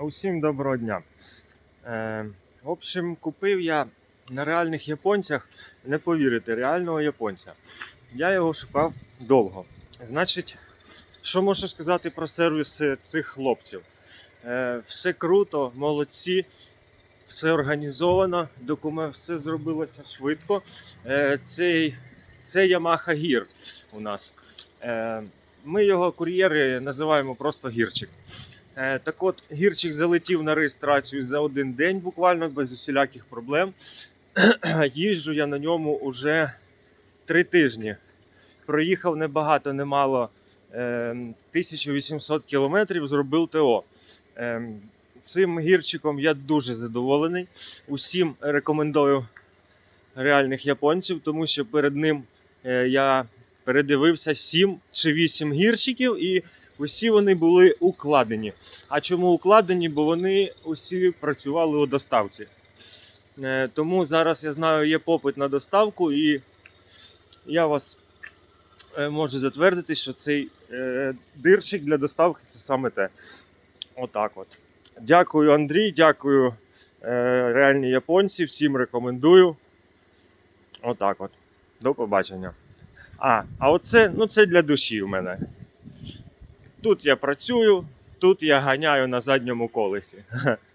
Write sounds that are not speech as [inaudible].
Усім доброго дня. Е, в общем, купив я на реальних японцях, не повірите, реального японця. Я його шукав довго. Значить, що можу сказати про сервіс е, цих хлопців? Е, все круто, молодці, все організовано, документ, все зробилося швидко. Е, цей, це Yamaha Gear у нас. Е, ми його кур'єри називаємо просто гірчик. Е, Так от, гірчик залетів на реєстрацію за один день, буквально без усіляких проблем. [clears throat] Їжджу я на ньому уже три тижні. Проїхав небагато, немало. е, 1800 кілометрів зробив ТО. Е, Цим гірчиком я дуже задоволений. Усім рекомендую реальних японців, тому що перед ним е, я передивився 7 чи 8 гірчиків, і усі вони були укладені. А чому укладені? Бо вони усі працювали у доставці. Е, Тому зараз я знаю, є попит на доставку, і я вас е, можу затвердити, що цей е, дирчик для доставки це саме те. Отак от. Дякую, Андрій, дякую реальні японці, всім рекомендую. Отак от. До побачення. А, а оце, ну це для душі в мене. Тут я працюю, тут я ганяю на задньому колесі. [laughs]